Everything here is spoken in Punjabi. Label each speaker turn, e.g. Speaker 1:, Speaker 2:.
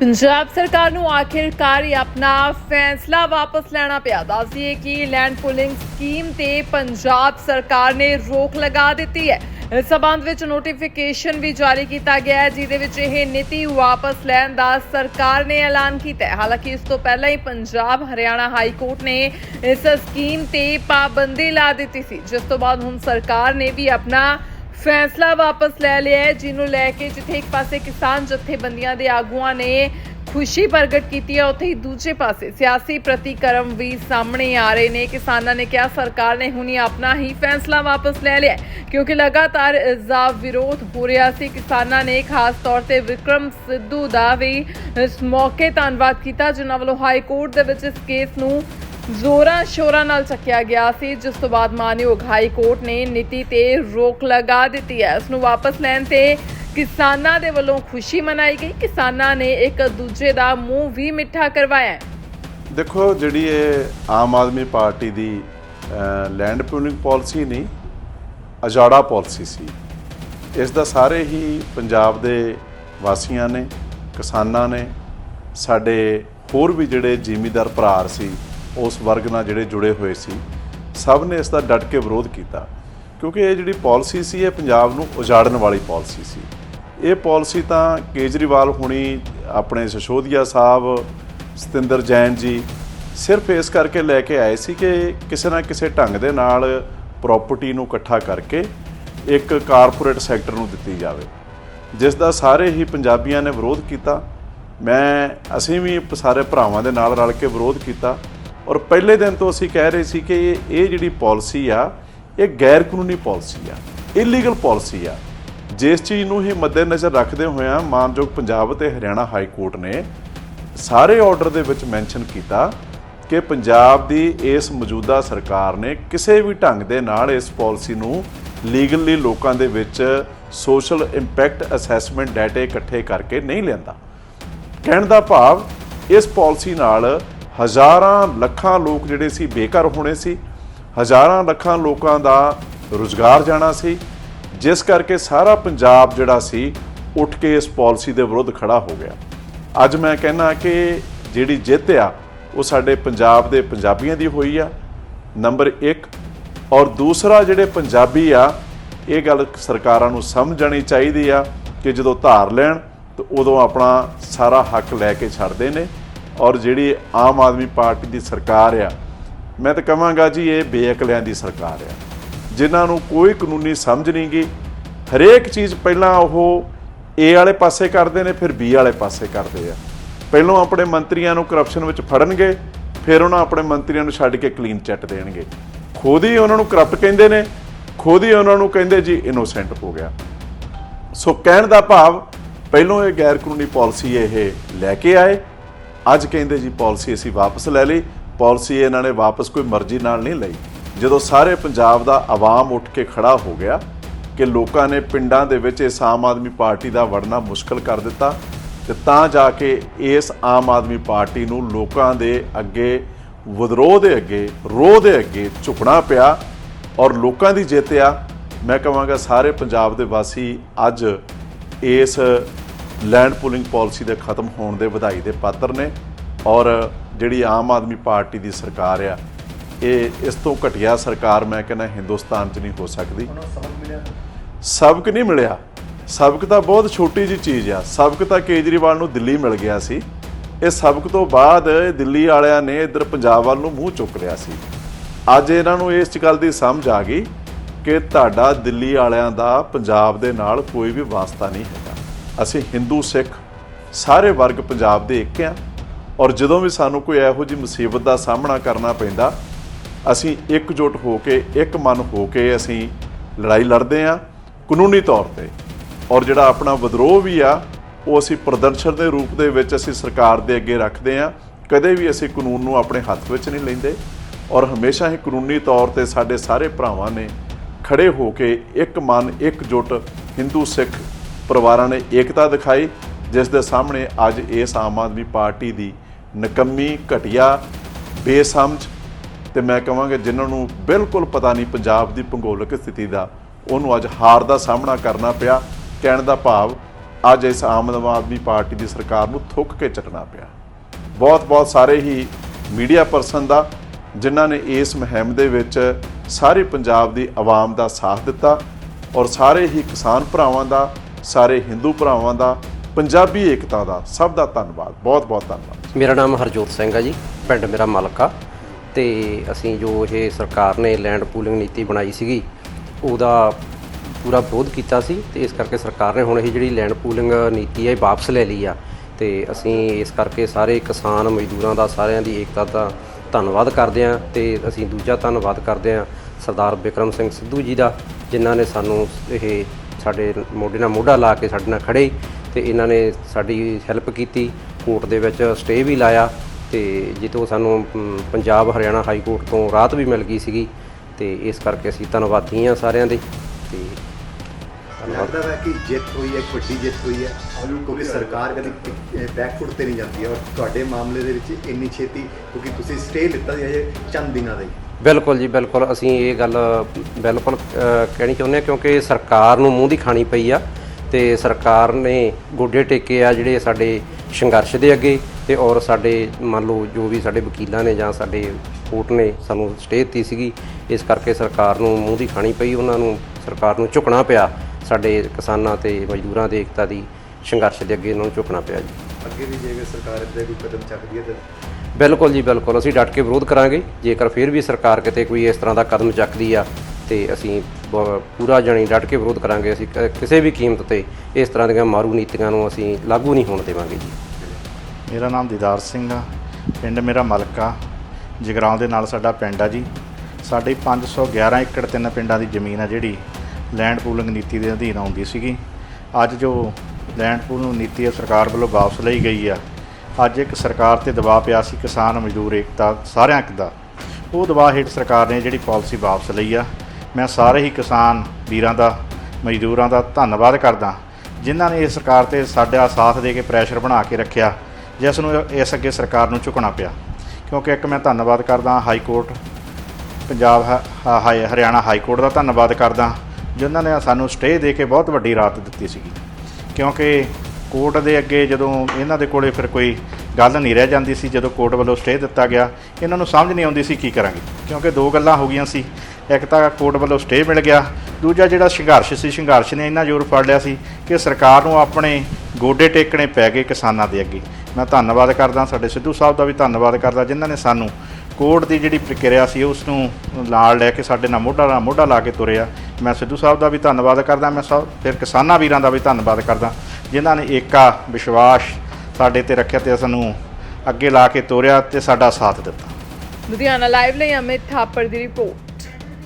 Speaker 1: ਪੰਜਾਬ ਸਰਕਾਰ ਨੂੰ ਆਖਿਰਕਾਰ ਹੀ ਆਪਣਾ ਫੈਸਲਾ ਵਾਪਸ ਲੈਣਾ ਪਿਆ। ਦੱਸਦੀਏ ਕਿ ਲੈਂਡ ਪੁਲਿੰਗ ਸਕੀਮ ਤੇ ਪੰਜਾਬ ਸਰਕਾਰ ਨੇ ਰੋਕ ਲਗਾ ਦਿੱਤੀ ਹੈ। ਇਸ ਸਬੰਧ ਵਿੱਚ ਨੋਟੀਫਿਕੇਸ਼ਨ ਵੀ ਜਾਰੀ ਕੀਤਾ ਗਿਆ ਹੈ, ਜਿਹਦੇ ਵਿੱਚ ਇਹ ਨੀਤੀ ਵਾਪਸ ਲੈਣ ਦਾ ਸਰਕਾਰ ਨੇ ਐਲਾਨ ਕੀਤਾ ਹੈ। ਹਾਲਾਂਕਿ ਇਸ ਤੋਂ ਪਹਿਲਾਂ ਹੀ ਪੰਜਾਬ ਹਰਿਆਣਾ ਹਾਈ ਕੋਰਟ ਨੇ ਇਸ ਸਕੀਮ ਤੇ ਪਾਬੰਦੀ ਲਾ ਦਿੱਤੀ ਸੀ। ਜਿਸ ਤੋਂ ਬਾਅਦ ਹੁਣ ਸਰਕਾਰ ਨੇ ਵੀ ਆਪਣਾ ਫੈਸਲਾ ਵਾਪਸ ਲੈ ਲਿਆ ਹੈ, ਜਿਹਨੂੰ ਲੈ ਕੇ ਜਿੱਥੇ ਇੱਕ ਪਾਸੇ ਕਿਸਾਨ ਜਥੇਬੰਦੀਆਂ ਦੇ ਆਗੂਆਂ ਨੇ ਖੁਸ਼ੀ ਪ੍ਰਗਟ ਕੀਤੀ ਹੈ, ਉੱਥੇ ਹੀ ਦੂਜੇ ਪਾਸੇ ਸਿਆਸੀ ਪ੍ਰਤੀਕਰਮ ਵੀ ਸਾਹਮਣੇ ਆ ਰਹੇ ਨੇ। ਕਿਸਾਨਾਂ ਨੇ ਕਿਹਾ, ਸਰਕਾਰ ਨੇ ਹੁਣੀ ਆਪਣਾ ਹੀ ਫੈਸਲਾ ਵਾਪਸ ਲੈ ਲਿਆ ਕਿਉਂਕਿ ਲਗਾਤਾਰ ਇਸ ਦਾ ਵਿਰੋਧ ਹੋ ਰਿਹਾ ਸੀ, ਕਿਸਾਨਾਂ ਨੇ ਖਾਸ ਤੌਰ ਤੇ ਵਿਕਰਮ ਸਿੱਧੂ ਦਾ ਵੀ ਇਸ ਮੌਕੇ ਧੰਨਵਾਦ ਕੀਤਾ, ਜਿਨ੍ਹਾਂ ਵੱਲੋਂ ਹਾਈ ਕੋਰਟ ਦੇ ਵਿੱਚ ਇਸ ਕੇਸ ਨੂੰ ਜ਼ੋਰਾਂ ਸ਼ੋਰਾਂ ਨਾਲ ਚੱਕਿਆ ਗਿਆ ਸੀ, ਜਿਸ ਤੋਂ ਬਾਅਦ ਮਾਨਯੋਗ ਹਾਈ ਕੋਰਟ ਨੇ ਨੀਤੀ ਤੇ ਰੋਕ ਲਗਾ ਦਿੱਤੀ ਹੈ। ਇਸ ਨੂੰ ਵਾਪਸ ਲੈਣ ਤੇ ਕਿਸਾਨਾਂ ਦੇ ਵੱਲੋਂ ਖੁਸ਼ੀ ਮਨਾਈ ਗਈ। ਕਿਸਾਨਾਂ ਨੇ ਇੱਕ ਦੂਜੇ ਦਾ ਮੂੰਹ ਵੀ ਮਿੱਠਾ ਕਰਵਾਇਆ
Speaker 2: ਦੇਖੋ, ਜਿਹੜੀ ਇਹ ਆਮ ਆਦਮੀ ਪਾਰਟੀ ਦੀ ਲੈਂਡ ਪੂਲਿੰਗ ਪਾਲਿਸੀ ਨਹੀਂ, ਅਜਾੜਾ ਪਾਲਿਸੀ ਸੀ। ਇਸ ਦਾ ਸਾਰੇ ਹੀ ਪੰਜਾਬ ਦੇ ਵਾਸੀਆਂ ਨੇ, ਕਿਸਾਨਾਂ ਨੇ, ਸਾਡੇ ਹੋਰ ਵੀ ਜਿਹੜੇ ਜ਼ਿਮੀਦਾਰ ਭਰਾ ਸੀ ਉਸ ਵਰਗ ਨਾਲ ਜਿਹੜੇ ਜੁੜੇ ਹੋਏ ਸੀ, ਸਭ ਨੇ ਇਸ ਦਾ ਡਟ ਕੇ ਵਿਰੋਧ ਕੀਤਾ। ਕਿਉਂਕਿ ਇਹ ਜਿਹੜੀ ਪਾਲਿਸੀ ਸੀ, ਇਹ ਪੰਜਾਬ ਨੂੰ ਉਜਾੜਨ ਵਾਲੀ ਪਾਲਿਸੀ ਸੀ। ਇਹ ਪਾਲਿਸੀ ਤਾਂ ਕੇਜਰੀਵਾਲ ਹੁਣੀ ਆਪਣੇ ਸਿਸੋਦੀਆ ਸਾਹਿਬ, ਸਤਿੰਦਰ ਜੈਨ ਜੀ ਸਿਰਫ ਇਸ ਕਰਕੇ ਲੈ ਕੇ ਆਏ ਸੀ ਕਿ ਕਿਸੇ ਨਾ ਕਿਸੇ ਢੰਗ ਦੇ ਨਾਲ ਪ੍ਰਾਪਰਟੀ ਨੂੰ ਇਕੱਠਾ ਕਰਕੇ ਇੱਕ ਕਾਰਪੋਰੇਟ ਸੈਕਟਰ ਨੂੰ ਦਿੱਤੀ ਜਾਵੇ। ਜਿਸ ਦਾ ਸਾਰੇ ਹੀ ਪੰਜਾਬੀਆਂ ਨੇ ਵਿਰੋਧ ਕੀਤਾ। ਮੈਂ, ਅਸੀਂ ਵੀ ਸਾਰੇ ਭਰਾਵਾਂ ਦੇ ਨਾਲ ਰਲ ਕੇ ਵਿਰੋਧ ਕੀਤਾ। ਔਰ ਪਹਿਲੇ ਦਿਨ ਤੋਂ ਅਸੀਂ ਕਹਿ ਰਹੇ ਸੀ ਕਿ ਇਹ ਇਹ ਜਿਹੜੀ ਪਾਲਿਸੀ ਆ, ਇਹ ਗੈਰ ਕਾਨੂੰਨੀ ਪਾਲਿਸੀ ਆ ਇਲੀਗਲ ਪਾਲਿਸੀ ਆ। ਜਿਸ ਚੀਜ਼ ਨੂੰ ਹੀ ਮੱਦੇਨਜ਼ਰ ਰੱਖਦੇ ਹੋਇਆ ਮਾਨਯੋਗ ਪੰਜਾਬ ਤੇ ਹਰਿਆਣਾ ਹਾਈ ਕੋਰਟ ਨੇ ਸਾਰੇ ਆਰਡਰ ਦੇ ਵਿੱਚ ਮੈਂਸ਼ਨ ਕੀਤਾ ਕਿ ਪੰਜਾਬ ਦੀ ਇਸ ਮੌਜੂਦਾ ਸਰਕਾਰ ਨੇ ਕਿਸੇ ਵੀ ਢੰਗ ਦੇ ਨਾਲ ਇਸ ਪਾਲਿਸੀ ਨੂੰ ਲੀਗਲੀ ਲੋਕਾਂ ਦੇ ਵਿੱਚ ਸੋਸ਼ਲ ਇੰਪੈਕਟ ਅਸੈਸਮੈਂਟ ਡਾਟਾ ਇਕੱਠੇ ਕਰਕੇ ਨਹੀਂ ਲਿਆਂਦਾ। ਕਹਿਣ ਦਾ ਭਾਵ, ਇਸ ਪਾਲਿਸੀ ਨਾਲ ਹਜ਼ਾਰਾਂ ਲੱਖਾਂ ਲੋਕ ਜਿਹੜੇ ਸੀ ਬੇਘਰ ਹੋਣੇ ਸੀ, ਹਜ਼ਾਰਾਂ ਲੱਖਾਂ ਲੋਕਾਂ ਦਾ ਰੁਜ਼ਗਾਰ ਜਾਣਾ ਸੀ, ਜਿਸ ਕਰਕੇ ਸਾਰਾ ਪੰਜਾਬ ਜਿਹੜਾ ਸੀ ਉੱਠ ਕੇ ਇਸ ਪਾਲਿਸੀ ਦੇ ਵਿਰੁੱਧ ਖੜਾ ਹੋ ਗਿਆ। ਅੱਜ ਮੈਂ ਕਹਿੰਨਾ ਕਿ ਜਿਹੜੀ ਜਿੱਤ ਆ, ਉਹ ਸਾਡੇ ਪੰਜਾਬ ਦੇ ਪੰਜਾਬੀਆਂ ਦੀ ਹੋਈ ਆ, ਨੰਬਰ 1 ਔਰ ਦੂਸਰਾ ਜਿਹੜੇ ਪੰਜਾਬੀ ਆ, ਇਹ ਗੱਲ ਸਰਕਾਰਾਂ ਨੂੰ ਸਮਝਣੀ ਚਾਹੀਦੀ ਆ ਕਿ ਜਦੋਂ ਧਾਰ ਲੈਣ, ਤੇ ਉਦੋਂ ਆਪਣਾ ਸਾਰਾ ਹੱਕ ਲੈ ਕੇ ਛੱਡਦੇ ਨੇ। ਔਰ ਜਿਹੜੀ ਆਮ ਆਦਮੀ ਪਾਰਟੀ ਦੀ ਸਰਕਾਰ ਆ, ਮੈਂ ਤਾਂ ਕਹਾਂਗਾ ਜੀ ਇਹ ਬੇਅਕਲਿਆਂ ਦੀ ਸਰਕਾਰ ਆ। ਜਿਨ੍ਹਾਂ ਨੂੰ ਕੋਈ ਕਾਨੂੰਨੀ ਸਮਝ ਨਹੀਂ ਗਈ ਹਰੇਕ ਚੀਜ਼ ਪਹਿਲਾਂ ਉਹ ਏ ਵਾਲੇ ਪਾਸੇ ਕਰਦੇ ਨੇ, ਫਿਰ ਬੀ ਵਾਲੇ ਪਾਸੇ ਕਰਦੇ ਆ। ਪਹਿਲਾਂ ਆਪਣੇ ਮੰਤਰੀਆਂ ਨੂੰ ਕਰਪਸ਼ਨ ਵਿੱਚ ਫੜਨਗੇ, ਫਿਰ ਉਹਨਾਂ ਆਪਣੇ ਮੰਤਰੀਆਂ ਨੂੰ ਛੱਡ ਕੇ ਕਲੀਨ ਚਿੱਟ ਦੇਣਗੇ। ਖੁਦ ਹੀ ਉਹਨਾਂ ਨੂੰ ਕਰਪਟ ਕਹਿੰਦੇ ਨੇ, ਖੁਦ ਹੀ ਉਹਨਾਂ ਨੂੰ ਕਹਿੰਦੇ ਜੀ ਇਨੋਸੈਂਟ ਹੋ ਗਿਆ। ਸੋ ਕਹਿਣ ਦਾ ਭਾਵ, ਪਹਿਲੋਂ ਇਹ ਗੈਰ ਕਾਨੂੰਨੀ ਪਾਲਿਸੀ ਇਹ ਲੈ ਕੇ ਆਏ ਅੱਜ ਕਹਿੰਦੇ ਜੀ, ਪਾਲਿਸੀ ਅਸੀਂ ਵਾਪਸ ਲੈ ਲਈ। ਪਾਲਿਸੀ ਇਹਨਾਂ ਨੇ ਵਾਪਸ ਕੋਈ ਮਰਜ਼ੀ ਨਾਲ ਨਹੀਂ ਲਈ। ਜਦੋਂ ਸਾਰੇ ਪੰਜਾਬ ਦਾ ਆਵਾਮ ਉੱਠ ਕੇ ਖੜਾ ਹੋ ਗਿਆ ਕਿ ਲੋਕਾਂ ਨੇ ਪਿੰਡਾਂ ਦੇ ਵਿੱਚ ਇਸ ਆਮ ਆਦਮੀ ਪਾਰਟੀ ਦਾ ਵੜਨਾ ਮੁਸ਼ਕਲ ਕਰ ਦਿੱਤਾ, ਤੇ ਤਾਂ ਜਾ ਕੇ ਇਸ ਆਮ ਆਦਮੀ ਪਾਰਟੀ ਨੂੰ ਲੋਕਾਂ ਦੇ ਅੱਗੇ, ਵਿਦਰੋਹ ਦੇ ਅੱਗੇ, ਰੋਹ ਦੇ ਅੱਗੇ ਝੁਕਣਾ ਪਿਆ ਔਰ ਲੋਕਾਂ ਦੀ ਜਿੱਤ ਆ। ਮੈਂ ਕਹਾਂਗਾ, ਸਾਰੇ ਪੰਜਾਬ ਦੇ ਵਾਸੀ ਅੱਜ ਇਸ ਲੈਂਡ ਪੂਲਿੰਗ ਪਾਲਿਸੀ ਦੇ ਖਤਮ ਹੋਣ ਦੇ ਵਧਾਈ ਦੇ ਪਾਤਰ ਨੇ ਔਰ ਜਿਹੜੀ ਆਮ ਆਦਮੀ ਪਾਰਟੀ ਦੀ ਸਰਕਾਰ ਆ ਇਹ ਇਸ ਤੋਂ ਘਟੀਆ ਸਰਕਾਰ ਮੈਂ ਕਹਿੰਦਾ ਹਿੰਦੁਸਤਾਨ 'ਚ ਨਹੀਂ ਹੋ ਸਕਦੀ। ਸਬਕ ਨਹੀਂ ਮਿਲਿਆ। ਸਬਕ ਤਾਂ ਬਹੁਤ ਛੋਟੀ ਜੀ ਚੀਜ਼ ਆ। ਸਬਕ ਤਾਂ ਕੇਜਰੀਵਾਲ ਨੂੰ ਦਿੱਲੀ ਮਿਲ ਗਿਆ ਸੀ। ਇਹ ਸਬਕ ਤੋਂ ਬਾਅਦ ਦਿੱਲੀ ਵਾਲਿਆਂ ਨੇ ਇੱਧਰ ਪੰਜਾਬ ਵੱਲ ਨੂੰ ਮੂੰਹ ਚੁੱਕ ਲਿਆ ਸੀ। ਅੱਜ ਇਹਨਾਂ ਨੂੰ ਇਸ ਗੱਲ ਦੀ ਸਮਝ ਆ ਗਈ ਕਿ ਤੁਹਾਡਾ ਦਿੱਲੀ ਵਾਲਿਆਂ ਦਾ ਪੰਜਾਬ ਦੇ ਨਾਲ ਕੋਈ ਵੀ ਵਾਸਤਾ ਨਹੀਂ ਹੈਗਾ। ਅਸੀਂ ਹਿੰਦੂ, ਸਿੱਖ ਸਾਰੇ ਵਰਗ ਪੰਜਾਬ ਦੇ ਇੱਕ ਆ ਔਰ ਜਦੋਂ ਵੀ ਸਾਨੂੰ ਕੋਈ ਇਹੋ ਜਿਹੀ ਮੁਸੀਬਤ ਦਾ ਸਾਹਮਣਾ ਕਰਨਾ ਪੈਂਦਾ, ਅਸੀਂ ਇਕਜੁੱਟ ਹੋ ਕੇ, ਇੱਕ ਮਨ ਹੋ ਕੇ ਅਸੀਂ ਲੜਾਈ ਲੜਦੇ ਆ ਕਾਨੂੰਨੀ ਤੌਰ ਤੇ। ਔਰ ਜਿਹੜਾ ਆਪਣਾ ਵਿਦਰੋਹ ਵੀ ਆ, ਉਹ ਅਸੀਂ ਪ੍ਰਦਰਸ਼ਨ ਦੇ ਰੂਪ ਦੇ ਵਿੱਚ ਅਸੀਂ ਸਰਕਾਰ ਦੇ ਅੱਗੇ ਰੱਖਦੇ ਆ ਕਦੇ ਵੀ ਅਸੀਂ ਕਾਨੂੰਨ ਨੂੰ ਆਪਣੇ ਹੱਥ ਵਿੱਚ ਨਹੀਂ ਲੈਂਦੇ। ਔਰ ਹਮੇਸ਼ਾ ਹੀ ਕਾਨੂੰਨੀ ਤੌਰ ਤੇ ਸਾਡੇ ਸਾਰੇ ਭਰਾਵਾਂ ਨੇ ਖੜੇ ਹੋ ਕੇ ਇੱਕ ਮਨ, ਇੱਕ ਇਕਜੁੱਟ ਹਿੰਦੂ, ਸਿੱਖ ਪਰਿਵਾਰਾਂ ਨੇ ਏਕਤਾ ਦਿਖਾਈ, ਜਿਸ ਦੇ ਸਾਹਮਣੇ ਅੱਜ ਇਸ ਆਮ ਆਦਮੀ ਪਾਰਟੀ ਦੀ ਨਕੰਮੀ ਘਟੀਆ, ਬੇਸਮਝ, ਤੇ ਮੈਂ ਕਹਾਂਗਾ ਜਿਨ੍ਹਾਂ ਨੂੰ ਬਿਲਕੁਲ ਪਤਾ ਨਹੀਂ ਪੰਜਾਬ ਦੀ ਭੂਗੋਲਿਕ ਸਥਿਤੀ ਦਾ, ਉਹਨੂੰ ਅੱਜ ਹਾਰ ਦਾ ਸਾਹਮਣਾ ਕਰਨਾ ਪਿਆ, ਕਹਿਣ ਦਾ ਭਾਵ ਅੱਜ ਇਸ ਆਮ ਆਦਮੀ ਪਾਰਟੀ ਦੀ ਸਰਕਾਰ ਨੂੰ ਥੁੱਕ ਕੇ ਚੱਟਣਾ ਪਿਆ। ਬਹੁਤ ਬਹੁਤ ਸਾਰੇ ਹੀ ਮੀਡੀਆ ਪਰਸਨ ਦਾ, ਜਿਨ੍ਹਾਂ ਨੇ ਇਸ ਮੁਹਿੰਮ ਦੇ ਵਿੱਚ ਸਾਰੇ ਪੰਜਾਬ ਦੀ ਆਵਾਮ ਦਾ ਸਾਥ ਦਿੱਤਾ ਔਰ ਸਾਰੇ ਹੀ ਕਿਸਾਨ ਭਰਾਵਾਂ ਦਾ ਸਾਰੇ ਹਿੰਦੂ ਭਰਾਵਾਂ ਦਾ, ਪੰਜਾਬੀ ਏਕਤਾ ਦਾ ਸਭ ਦਾ ਧੰਨਵਾਦ। ਬਹੁਤ ਬਹੁਤ ਧੰਨਵਾਦ।
Speaker 3: ਮੇਰਾ ਨਾਮ ਹਰਜੋਤ ਸਿੰਘ ਹੈ ਜੀ, ਪਿੰਡ ਮੇਰਾ ਮਲਕਾ। ਤੇ ਅਸੀਂ ਜੋ ਇਹ ਸਰਕਾਰ ਨੇ ਲੈਂਡ ਪੂਲਿੰਗ ਨੀਤੀ ਬਣਾਈ ਸੀਗੀ, ਉਹਦਾ ਪੂਰਾ ਵਿਰੋਧ ਕੀਤਾ ਸੀ ਤੇ ਇਸ ਕਰਕੇ ਸਰਕਾਰ ਨੇ ਹੁਣ ਇਹ ਜਿਹੜੀ ਲੈਂਡ ਪੂਲਿੰਗ ਨੀਤੀ ਹੈ ਇਹ ਵਾਪਸ ਲੈ ਲਈ ਆ। ਤੇ ਅਸੀਂ ਇਸ ਕਰਕੇ ਸਾਰੇ ਕਿਸਾਨ ਮਜ਼ਦੂਰਾਂ ਦਾ, ਸਾਰਿਆਂ ਦੀ ਏਕਤਾ ਦਾ ਧੰਨਵਾਦ ਕਰਦੇ ਹਾਂ ਤੇ ਅਸੀਂ ਦੂਜਾ ਧੰਨਵਾਦ ਕਰਦੇ ਹਾਂ ਸਰਦਾਰ ਬਿਕਰਮ ਸਿੰਘ ਸਿੱਧੂ ਜੀ ਦਾ, ਜਿਨ੍ਹਾਂ ਨੇ ਸਾਨੂੰ ਇਹ ਸਾਡੇ ਮੋਢੇ ਨਾਲ ਮੋਢਾ ਲਾ ਕੇ ਸਾਡੇ ਨਾਲ ਖੜੇ ਤੇ ਇਹਨਾਂ ਨੇ ਸਾਡੀ ਹੈਲਪ ਕੀਤੀ। ਕੋਰਟ ਦੇ ਵਿੱਚ ਸਟੇ ਵੀ ਲਾਇਆ ਤੇ ਜਿੱਤੋਂ ਸਾਨੂੰ ਪੰਜਾਬ ਹਰਿਆਣਾ ਹਾਈ ਕੋਰਟ ਤੋਂ ਰਾਹਤ ਵੀ ਮਿਲ ਗਈ ਸੀਗੀ ਤੇ ਇਸ ਕਰਕੇ ਅਸੀਂ ਧੰਨਵਾਦੀ ਹਾਂ ਸਾਰਿਆਂ ਦੇ।
Speaker 4: ਲੱਗਦਾ ਹੈ ਕਿ ਜਿੱਤ ਹੋਈ ਹੈ ਇੱਕ ਵੱਡੀ ਜਿੱਤ ਹੋਈ ਹੈ। ਕਿਉਂਕਿ ਸਰਕਾਰ ਕਦੇ ਬੈਕਫੁੱਟ ਤੇ ਨਹੀਂ ਜਾਂਦੀ ਔਰ ਤੁਹਾਡੇ ਮਾਮਲੇ ਦੇ ਵਿੱਚ ਇੰਨੀ ਛੇਤੀ, ਕਿਉਂਕਿ ਤੁਸੀਂ ਸਟੇ ਲਿੱਤਾ ਸੀ ਅਜੇ ਚੰਦ ਦਿਨਾਂ ਦਾ। ਹੀ
Speaker 3: ਬਿਲਕੁਲ ਜੀ, ਬਿਲਕੁਲ। ਅਸੀਂ ਇਹ ਗੱਲ ਬਿਲਕੁਲ ਕਹਿਣੀ ਚਾਹੁੰਦੇ ਹਾਂ ਕਿਉਂਕਿ ਸਰਕਾਰ ਨੂੰ ਮੂੰਹ ਦੀ ਖਾਣੀ ਪਈ ਆ ਤੇ ਸਰਕਾਰ ਨੇ ਗੋਡੇ ਟੇਕੇ ਆ ਜਿਹੜੇ ਸਾਡੇ ਸੰਘਰਸ਼ ਦੇ ਅੱਗੇ ਤੇ ਔਰ ਸਾਡੇ, ਮੰਨ ਲਓ ਜੋ ਵੀ ਸਾਡੇ ਵਕੀਲਾਂ ਨੇ ਜਾਂ ਸਾਡੇ ਕੋਰਟ ਨੇ ਸਾਨੂੰ ਸਟੇ ਦਿੱਤੀ ਸੀਗੀ, ਇਸ ਕਰਕੇ ਸਰਕਾਰ ਨੂੰ ਮੂੰਹ ਦੀ ਖਾਣੀ ਪਈ। ਉਹਨਾਂ ਨੂੰ, ਸਰਕਾਰ ਨੂੰ ਝੁਕਣਾ ਪਿਆ। ਸਾਡੇ ਕਿਸਾਨਾਂ ਤੇ ਮਜ਼ਦੂਰਾਂ ਦੇ ਏਕਤਾ ਦੀ ਸੰਘਰਸ਼ ਦੇ ਅੱਗੇ ਉਹਨਾਂ ਨੂੰ ਝੁਕਣਾ ਪਿਆ ਜੀ।
Speaker 4: ਅੱਗੇ ਵੀ ਜੇਕਰ ਸਰਕਾਰ ਇੱਦਾਂ ਕੋਈ ਕਦਮ ਚੱਕਦੀ ਹੈ ਤਾਂ
Speaker 3: ਬਿਲਕੁਲ ਜੀ ਬਿਲਕੁਲ। ਅਸੀਂ ਡਟ ਕੇ ਵਿਰੋਧ ਕਰਾਂਗੇ। ਜੇਕਰ ਫਿਰ ਵੀ ਸਰਕਾਰ ਕਿਤੇ ਕੋਈ ਇਸ ਤਰ੍ਹਾਂ ਦਾ ਕਦਮ ਚੱਕਦੀ ਆ ਤੇ ਅਸੀਂ ਬ- ਪੂਰਾ ਜਾਣੀ ਡਟ ਕੇ ਵਿਰੋਧ ਕਰਾਂਗੇ ਅਸੀਂ ਕ- ਕਿਸੇ ਵੀ ਕੀਮਤ ਤੇ ਇਸ ਤਰ੍ਹਾਂ ਦੀਆਂ ਮਾਰੂ ਨੀਤੀਆਂ ਨੂੰ ਅਸੀਂ ਲਾਗੂ ਨਹੀਂ ਹੋਣ ਦੇਵਾਂਗੇ ਜੀ।
Speaker 5: ਮੇਰਾ ਨਾਮ ਦੀਦਾਰ ਸਿੰਘ ਆ। ਪਿੰਡ ਮੇਰਾ ਮਲਕਾ। ਜਗਰਾਉਂ ਦੇ ਨਾਲ ਸਾਡਾ ਪਿੰਡ ਆ ਜੀ। ਸਾਡੀ 511 ਏਕੜ ਤਿੰਨ ਪਿੰਡਾਂ ਦੀ ਜ਼ਮੀਨ ਆ ਜਿਹੜੀ। ਲੈਂਡ ਪੂਲਿੰਗ ਨੀਤੀ ਦੇ ਅਧੀਨ ਆਉਂਦੀ ਸੀਗੀ। ਅੱਜ ਜੋ ਲੈਂਡ ਪੂਲਿੰਗ ਨੀਤੀ ਆ ਸਰਕਾਰ ਵੱਲੋਂ ਵਾਪਸ ਲਈ ਗਈ ਆ। ਅੱਜ ਇੱਕ ਸਰਕਾਰ ਤੇ ਦਬਾਅ ਪਿਆ ਸੀ, ਕਿਸਾਨ ਮਜ਼ਦੂਰ ਏਕਤਾ ਸਾਰਿਆਂ ਦਾ। ਉਹ ਦਬਾਅ ਹੇਠ ਸਰਕਾਰ ਨੇ ਜਿਹੜੀ ਪਾਲਿਸੀ ਵਾਪਸ ਲਈ ਆ। ਮੈਂ ਸਾਰੇ ਹੀ ਕਿਸਾਨ ਵੀਰਾਂ ਦਾ, ਮਜ਼ਦੂਰਾਂ ਦਾ ਧੰਨਵਾਦ ਕਰਦਾ। ਜਿਨ੍ਹਾਂ ਨੇ ਇਸ ਸਰਕਾਰ ਤੇ ਸਾਡਾ ਸਾਥ ਦੇ ਕੇ ਪ੍ਰੈਸ਼ਰ ਬਣਾ ਕੇ ਰੱਖਿਆ, ਜਿਸ ਨੂੰ ਇਸ ਅੱਗੇ ਸਰਕਾਰ ਨੂੰ ਝੁਕਣਾ ਪਿਆ। ਕਿਉਂਕਿ ਇੱਕ ਮੈਂ ਧੰਨਵਾਦ ਕਰਦਾ, ਹਾਈ ਕੋਰਟ, ਪੰਜਾਬ ਹ- ਹਾਈ, ਹਰਿਆਣਾ ਹਾਈ ਕੋਰਟ ਦਾ ਧੰਨਵਾਦ ਕਰਦਾ। ਜਿਨ੍ਹਾਂ ਨੇ ਸਾਨੂੰ ਸਟੇ ਦੇ ਕੇ ਬਹੁਤ ਵੱਡੀ ਰਾਹਤ ਦਿੱਤੀ ਸੀਗੀ। ਕਿਉਂਕਿ ਕੋਰਟ ਦੇ ਅੱਗੇ ਜਦੋਂ ਇਹਨਾਂ ਦੇ ਕੋਲੇ ਫਿਰ ਕੋਈ ਗੱਲ ਨਹੀਂ ਰਹਿ ਜਾਂਦੀ ਸੀ, ਜਦੋਂ ਕੋਰਟ ਵੱਲੋਂ ਸਟੇ ਦਿੱਤਾ ਗਿਆ, ਇਹਨਾਂ ਨੂੰ ਸਮਝ ਨਹੀਂ ਆਉਂਦੀ ਸੀ ਕੀ ਕਰਾਂਗੇ। ਕਿਉਂਕਿ ਦੋ ਗੱਲਾਂ ਹੋ ਗਈਆਂ ਸੀ। ਇੱਕ ਤਾਂ ਕੋਰਟ ਵੱਲੋਂ ਸਟੇ ਮਿਲ ਗਿਆ, ਦੂਜਾ ਜਿਹੜਾ ਸੰਘਰਸ਼ ਸੀ, ਸੰਘਰਸ਼ ਨੇ ਇੰਨਾ ਜ਼ੋਰ ਫੜ ਲਿਆ ਸੀ ਕਿ ਸਰਕਾਰ ਨੂੰ ਆਪਣੇ ਗੋਡੇ ਟੇਕਣੇ ਪੈ ਗਏ ਕਿਸਾਨਾਂ ਦੇ ਅੱਗੇ। ਮੈਂ ਧੰਨਵਾਦ ਕਰਦਾ ਸਾਡੇ ਸਿੱਧੂ ਸਾਹਿਬ ਦਾ ਵੀ ਧੰਨਵਾਦ ਕਰਦਾ, ਜਿਨ੍ਹਾਂ ਨੇ ਸਾਨੂੰ ਕੋਰਟ ਦੀ ਜਿਹੜੀ ਪ੍ਰਕਿਰਿਆ ਸੀ ਉਸ ਨੂੰ ਨਾਲ ਲੈ ਕੇ ਸਾਡੇ ਨਾਲ ਮੋਢਾ ਨਾਲ ਮੋਢਾ ਲਾ ਕੇ ਤੁਰਿਆ। ਮੈਂ ਸਿੱਧੂ ਸਾਹਿਬ ਦਾ ਵੀ ਧੰਨਵਾਦ ਕਰਦਾ, ਮੈਂ ਸਭ ਫਿਰ ਕਿਸਾਨਾਂ ਵੀਰਾਂ ਦਾ ਵੀ ਧੰਨਵਾਦ ਕਰਦਾ, ਜਿਨ੍ਹਾਂ ਨੇ ਏਕਾ ਵਿਸ਼ਵਾਸ ਸਾਡੇ ਤੇ ਰੱਖਿਆ ਤੇ ਸਾਨੂੰ ਅੱਗੇ ਲਾ ਕੇ ਤੋਰਿਆ ਤੇ ਸਾਡਾ ਸਾਥ ਦਿੱਤਾ।
Speaker 1: ਲੁਧਿਆਣਾ ਲਾਈਵ ਲਈ ਅਮਿਤ ਥਾਪੜ ਦੀ ਰਿਪੋਰਟ।